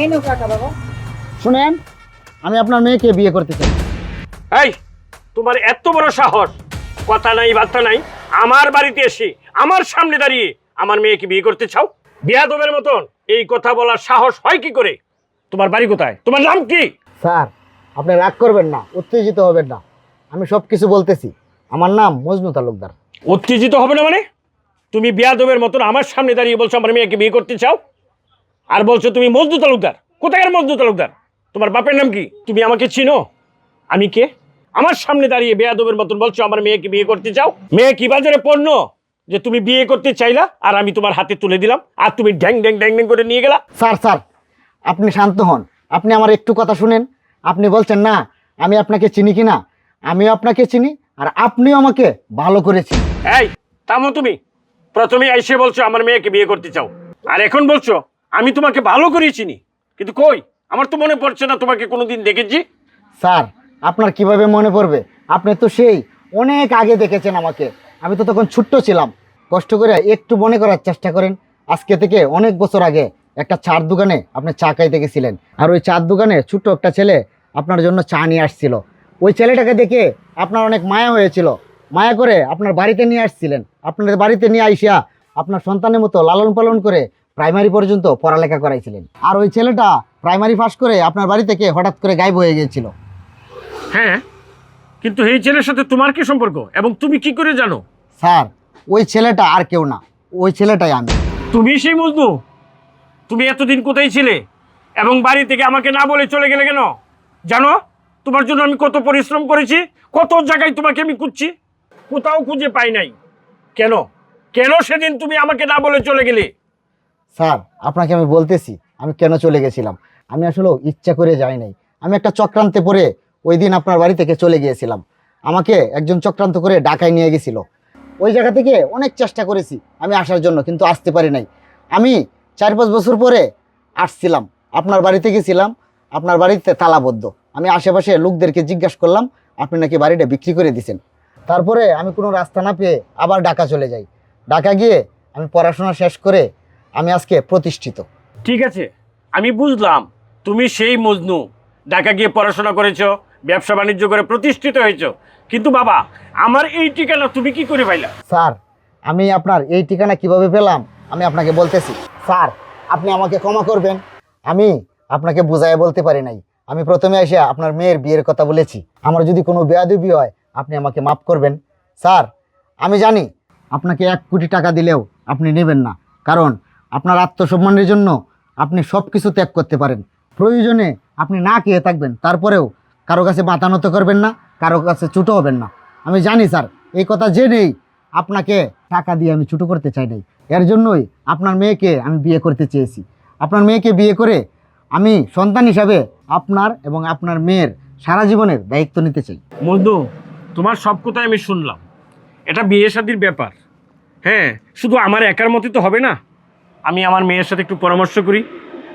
এই নো টাকা বাবা। শুনেন আমি আপনার মেয়েকে বিয়ে করতে চাই। এই তোমার এত বড় সাহস। কথা নাই বার্তা নাই। আমার বাড়িতে এসে আমার সামনে দাঁড়িয়ে আমার মেয়েকে বিয়ে করতে চাও? বিয়াদবের মতন এই কথা বলার সাহস হয় কি করে? তোমার বাড়ি কোথায়? তোমার নাম কি? স্যার আপনি রাগ করবেন না উত্তেজিত হবেন না। আমি সব কিছু বলতেছি। আমার নাম মজনু তালুকদার। উত্তেজিত হবে না মানে? তুমি বিয়াদবের মতন আমার সামনে দাঁড়িয়ে বলছো আমার মেয়েকে বিয়ে করতে চাও? আর বলছো তুমি মজদু তালুকদার? কোথাকার মজদু তালুকদার? তোমার বাপের নাম কি? তুমি আমাকে চিনো? আমি কে? আমার সামনে দাঁড়িয়ে বেয়াদবের মতন বলছো আমার মেয়েকে বিয়ে করতে চাও? মেয়ে কি বাজারে পণ্য? যে তুমি বিয়ে করতে চাইলা আর আমি তোমার হাতে তুলে দিলাম আর তুমি ড্যাং ড্যাং ড্যাং ড্যাং করে নিয়ে গেলা? স্যার স্যার আপনি শান্ত হন। আপনি আমার একটু কথা শুনেন। আপনি বলছেন না আমি আপনাকে চিনি কি না? আমিও আপনাকে চিনি আর আপনিও আমাকে ভালো করে চিনি এই থামো তুমি। প্রথমে এসে বলছো আমার মেয়েকে বিয়ে করতে চাও। আর এখন বলছো আমি তোমাকে ভালো করেই চিনি। কিন্তু কই? আমার তো মনে পড়ছে না তোমাকে কোনোদিন দেখেছি। স্যার, আপনার কীভাবে মনে পড়বে? আপনি তো সেই অনেক আগে দেখেছেন আমাকে। আমি তো তখন ছোট্ট ছিলাম। কষ্ট করে একটু মনে করার চেষ্টা করেন। আজকে থেকে অনেক বছর আগে একটা চার দোকানে আপনি চা খাইতে গেছিলেন। আর ওই চার দোকানে ছোট্ট একটা ছেলে আপনার জন্য চা নিয়ে আসছিল। ওই ছেলেটাকে দেখে আপনার অনেক মায়া হয়েছিল। মায়া করে আপনার বাড়িতে নিয়ে আসছিলেন। আপনার বাড়িতে নিয়ে আইসিয়া আপনার সন্তানের মতো লালন পালন করে প্রাইমারি পর্যন্ত পড়ালেখা করাইছিলেন। আর ওই ছেলেটা প্রাইমারি পাস করে আপনার বাড়ি থেকে হঠাৎ করে গায়েব হয়ে গিয়েছিল। হ্যাঁ কিন্তু এই ছেলের সাথে তোমার কি সম্পর্ক এবং তুমি কি করে জানো? স্যার ওই ছেলেটা আর কেউ না ওই ছেলেটাই আমি। তুমি সেই মজনু? তুমি এতদিন কোথায় ছিলে? এবং বাড়ি থেকে আমাকে না বলে চলে গেলে কেন? জানো তোমার জন্য আমি কত পরিশ্রম করেছি কত জায়গায় তোমাকে আমি খুঁজছি কোথাও খুঁজে পাই নাই। কেন? কেন সেদিন তুমি আমাকে না বলে চলে গেলে? স্যার, আপনাকে আমি বলতেছি, আমি কেন চলে গেছিলাম? আমি আসলে ইচ্ছা করে যাই নাই। আমি একটা চক্রান্তে পড়ে ওই দিন আপনার বাড়ি থেকে চলে গিয়েছিলাম। আমাকে একজন চক্রান্ত করে ডাকায় নিয়ে গেছিল। ওই জায়গা থেকে অনেক চেষ্টা করেছি আমি আসার জন্য, কিন্তু আসতে পারি নাই। আমি চার পাঁচ বছর পরে আসছিলাম। আপনার বাড়িতে গেছিলাম, আপনার বাড়িতে তালাবদ্ধ। আমি আশেপাশে লোকদেরকে জিজ্ঞাসা করলাম, আপনি নাকি বাড়িটা বিক্রি করে দিছেন? তারপরে আমি কোনো রাস্তা না পেয়ে আবার ঢাকা চলে যাই। ঢাকা গিয়ে আমি পড়াশোনা শেষ করে আমি আজকে প্রতিষ্ঠিত। ঠিক আছে আমি বুঝলাম তুমি সেই মজনু। ঢাকা গিয়ে পড়াশোনা করেছ ব্যবসা বাণিজ্য করে প্রতিষ্ঠিত হয়েছো। কিন্তু বাবা আমার এই ঠিকানা তুমি কি করে পাইলা? স্যার আমি আপনার এই ঠিকানা কীভাবে পেলাম আমি আপনাকে বলতেছি। স্যার আপনি আমাকে ক্ষমা করবেন। আমি আপনাকে বুঝায় বলতে পারি নাই। আমি প্রথমে এসে আপনার মেয়ের বিয়ের কথা বলেছি। আমার যদি কোনো বেয়াদুবি হয় আপনি আমাকে মাফ করবেন। স্যার আমি জানি আপনাকে এক কোটি টাকা দিলেও আপনি নেবেন না। কারণ আপনার আত্মসম্মানের জন্য আপনি সব কিছু ত্যাগ করতে পারেন। প্রয়োজনে আপনি না খেয়ে থাকবেন, তারপরেও কারও কাছে মাতানত করবেন না, কারও কাছে ছুটো হবেন না। আমি জানি স্যার, এই কথা জেনেই আপনাকে টাকা দিয়ে আমি ছুটো করতে চাই নাই। এর জন্যই আপনার মেয়েকে আমি বিয়ে করতে চেয়েছি। আপনার মেয়েকে বিয়ে করে আমি সন্তান হিসাবে আপনার এবং আপনার মেয়ের সারা জীবনের দায়িত্ব নিতে চাই। মজনু তোমার সব কথাই আমি শুনলাম। এটা বিয়ে শাদির ব্যাপার। হ্যাঁ শুধু আমার একার মতে তো হবে না? আমি আমার মেয়ের সাথে একটু পরামর্শ করি।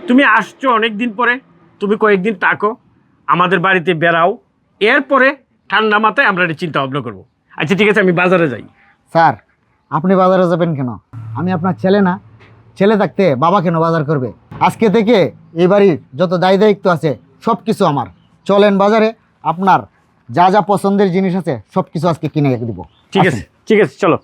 তুমি আসছো অনেক দিন পরে তুমি কয়েকদিন তাকো আমাদের বাড়িতে বেড়াও। এরপরে ঠান্ডা মাথায় আমরা একটা চিন্তা ভাবনা করব। আচ্ছা ঠিক আছে আমি বাজারে যাই। স্যার আপনি বাজারে যাবেন কেন? আমি আপনার ছেলে না। ছেলে থাকতে বাবা কেন বাজার করবে? আজকে থেকে এই বাড়ির যত দায় দায়িত্ব আছে সব কিছু আমার। চলেন বাজারে আপনার যা যা পছন্দের জিনিস আছে সব কিছু আজকে কিনে দিব। ঠিক আছে ঠিক আছে চলো।